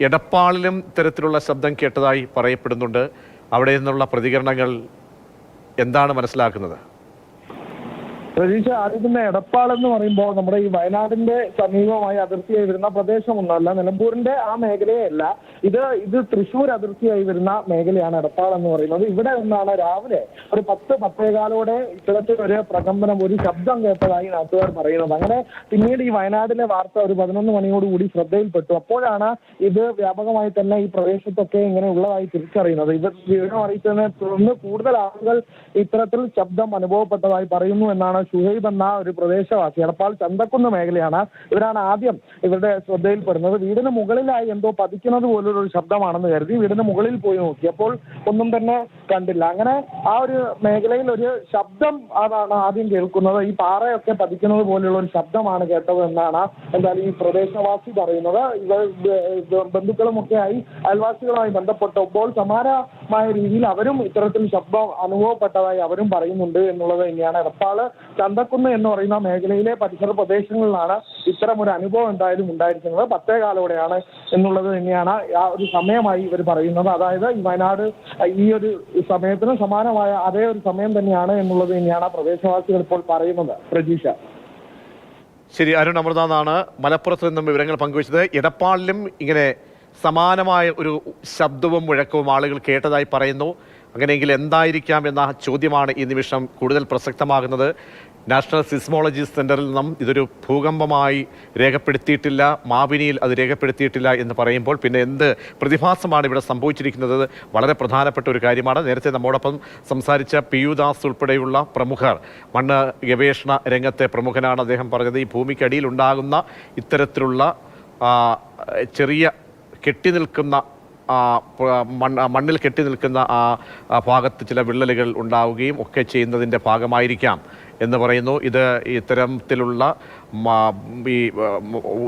എടപ്പാളിലും ഇത്തരത്തിലുള്ള ശബ്ദം കേട്ടതായി പറയപ്പെടുന്നുണ്ട്. അവിടെ നിന്നുള്ള പ്രതികരണങ്ങൾ എന്താണ് മനസ്സിലാക്കുന്നത്? പ്രതീക്ഷ ആദ്യം തന്നെ എടപ്പാൾ എന്ന് പറയുമ്പോൾ നമ്മുടെ ഈ വയനാടിന്റെ സമീപമായി അതിർത്തിയായി വരുന്ന പ്രദേശമൊന്നുമല്ല. നിലമ്പൂരിന്റെ ആ മേഖലയല്ല ഇത് ഇത് തൃശൂർ അതിർത്തിയായി വരുന്ന മേഖലയാണ് എടപ്പാൾ എന്ന് പറയുന്നത്. ഇവിടെ നിന്നാണ് രാവിലെ ഒരു പത്ത് പത്തേകാലോടെ ഇത്തരത്തിൽ ഒരു പ്രകമ്പനം ഒരു ശബ്ദം കേട്ടതായി നാട്ടുകാർ പറയുന്നത്. അങ്ങനെ പിന്നീട് ഈ വയനാടിലെ വാർത്ത ഒരു പതിനൊന്ന് മണിയോടുകൂടി ശ്രദ്ധയിൽപ്പെട്ടു. അപ്പോഴാണ് ഇത് വ്യാപകമായി തന്നെ ഈ പ്രദേശത്തൊക്കെ ഇങ്ങനെ ഉള്ളതായി തിരിച്ചറിയുന്നത്. ഇത് വിവരം അറിയിച്ചതിനെ തുടർന്ന് കൂടുതൽ ആളുകൾ ഇത്തരത്തിൽ ശബ്ദം അനുഭവപ്പെട്ടതായി പറയുന്നു എന്നാണ് ഷുഹൈബ് എന്ന ഒരു പ്രദേശവാസി. എടപ്പാൾ ചന്തക്കുന്ന് മേഖലയാണ് ഇവരാണ് ആദ്യം ഇവരുടെ ശ്രദ്ധയിൽപ്പെടുന്നത്. വീടിന് മുകളിലായി എന്തോ പതിക്കുന്നത് പോലുള്ള ഒരു ശബ്ദമാണെന്ന് കരുതി വീടിന് മുകളിൽ പോയി നോക്കിയപ്പോൾ ഒന്നും തന്നെ കണ്ടില്ല. അങ്ങനെ ആ ഒരു മേഖലയിൽ ഒരു ശബ്ദം അതാണ് ആദ്യം കേൾക്കുന്നത്. ഈ പാറയൊക്കെ പതിക്കുന്നത് പോലെയുള്ള ഒരു ശബ്ദമാണ് കേട്ടത് എന്നാണ് എന്തായാലും ഈ പ്രദേശവാസി പറയുന്നത്. ഇവർ ബ- ബന്ധുക്കളുമൊക്കെ ആയി അയൽവാസികളുമായി ബന്ധപ്പെട്ടപ്പോൾ സമാനമായ രീതിയിൽ അവരും ഇത്തരത്തിൽ ശബ്ദം അനുഭവപ്പെട്ടതായി അവരും പറയുന്നുണ്ട് എന്നുള്ളത് തന്നെയാണ്. എടപ്പാൾ ചന്തക്കുന്ന് എന്ന് പറയുന്ന മേഖലയിലെ പരിസര പ്രദേശങ്ങളിലാണ് ഇത്തരം ഒരു അനുഭവം എന്തായാലും ഉണ്ടായിരിക്കുന്നത്. പത്തേ കാലോടെയാണ് എന്നുള്ളത് തന്നെയാണ് ആ ഒരു സമയമായി ഇവർ പറയുന്നത്. അതായത് ഈ വയനാട് ഈ ഒരു സമയത്തിന് സമാനമായ അതേ ഒരു സമയം തന്നെയാണ് എന്നുള്ളത് തന്നെയാണ് പ്രദേശവാസികൾ ഇപ്പോൾ പറയുന്നത്. പ്രതീക്ഷ ശരി അരുൺ അമൃതാന്നാണ് മലപ്പുറത്ത് നിന്നും വിവരങ്ങൾ പങ്കുവച്ചത്. എടപ്പാളിലും ഇങ്ങനെ സമാനമായ ഒരു ശബ്ദവും മുഴക്കവും ആളുകൾ കേട്ടതായി പറയുന്നു. അങ്ങനെയെങ്കിൽ എന്തായിരിക്കാം എന്ന ചോദ്യമാണ് ഈ നിമിഷം കൂടുതൽ പ്രസക്തമാകുന്നത്. നാഷണൽ സിസ്മോളജി സെന്ററിൽ നിന്നും ഇതൊരു ഭൂകമ്പമായി രേഖപ്പെടുത്തിയിട്ടില്ല മാവിനിയിൽ അത് രേഖപ്പെടുത്തിയിട്ടില്ല എന്ന് പറയുമ്പോൾ പിന്നെ എന്ത് പ്രതിഭാസമാണ് ഇവിടെ സംഭവിച്ചിരിക്കുന്നത്? വളരെ പ്രധാനപ്പെട്ട ഒരു കാര്യമാണ്. നേരത്തെ നമ്മോടൊപ്പം സംസാരിച്ച പി യു ദാസ് ഉൾപ്പെടെയുള്ള പ്രമുഖർ മണ്ണ് ഗവേഷണ രംഗത്തെ പ്രമുഖനാണ് അദ്ദേഹം പറഞ്ഞത്. ഈ ഭൂമിക്കടിയിൽ ഉണ്ടാകുന്ന ഇത്തരത്തിലുള്ള ചെറിയ കെട്ടി നിൽക്കുന്ന മണ്ണ് മണ്ണിൽ കെട്ടി നിൽക്കുന്ന ആ ഭാഗത്ത് ചില വിള്ളലുകൾ ഉണ്ടാവുകയും ഒക്കെ ചെയ്യുന്നതിന്റെ ഭാഗമായിരിക്കാം. എന്ന് പറയുന്നു. ഇത് ഇത്തരത്തിലുള്ള ഈ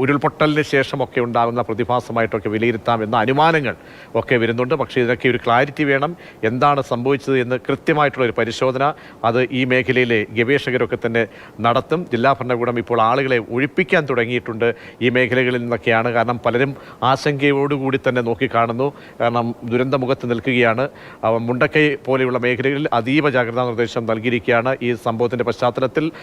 ഉരുൾപൊട്ടലിന് ശേഷമൊക്കെ ഉണ്ടാകുന്ന പ്രതിഭാസമായിട്ടൊക്കെ വിലയിരുത്താം എന്ന അനുമാനങ്ങൾ ഒക്കെ വരുന്നുണ്ട്. പക്ഷേ ഇതിനൊക്കെ ഒരു ക്ലാരിറ്റി വേണം. എന്താണ് സംഭവിച്ചത് എന്ന് കൃത്യമായിട്ടുള്ള ഒരു പരിശോധന അത് ഈ മേഖലയിലെ ഗവേഷകരൊക്കെ തന്നെ നടത്തും. ജില്ലാ ഭരണകൂടം ഇപ്പോൾ ആളുകളെ ഒഴിപ്പിക്കാൻ തുടങ്ങിയിട്ടുണ്ട് ഈ മേഖലകളിൽ നിന്നൊക്കെയാണ്. കാരണം പലരും ആശങ്കയോടുകൂടി തന്നെ നോക്കിക്കാണുന്നു. കാരണം ദുരന്തമുഖത്ത് നിൽക്കുകയാണ്. മുണ്ടക്കൈ പോലെയുള്ള മേഖലകളിൽ അതീവ ജാഗ്രതാ നിർദ്ദേശം നൽകിയിരിക്കുകയാണ് ഈ സംഭവത്തിന്റെ പശ്ചാത്തലത്തിൽ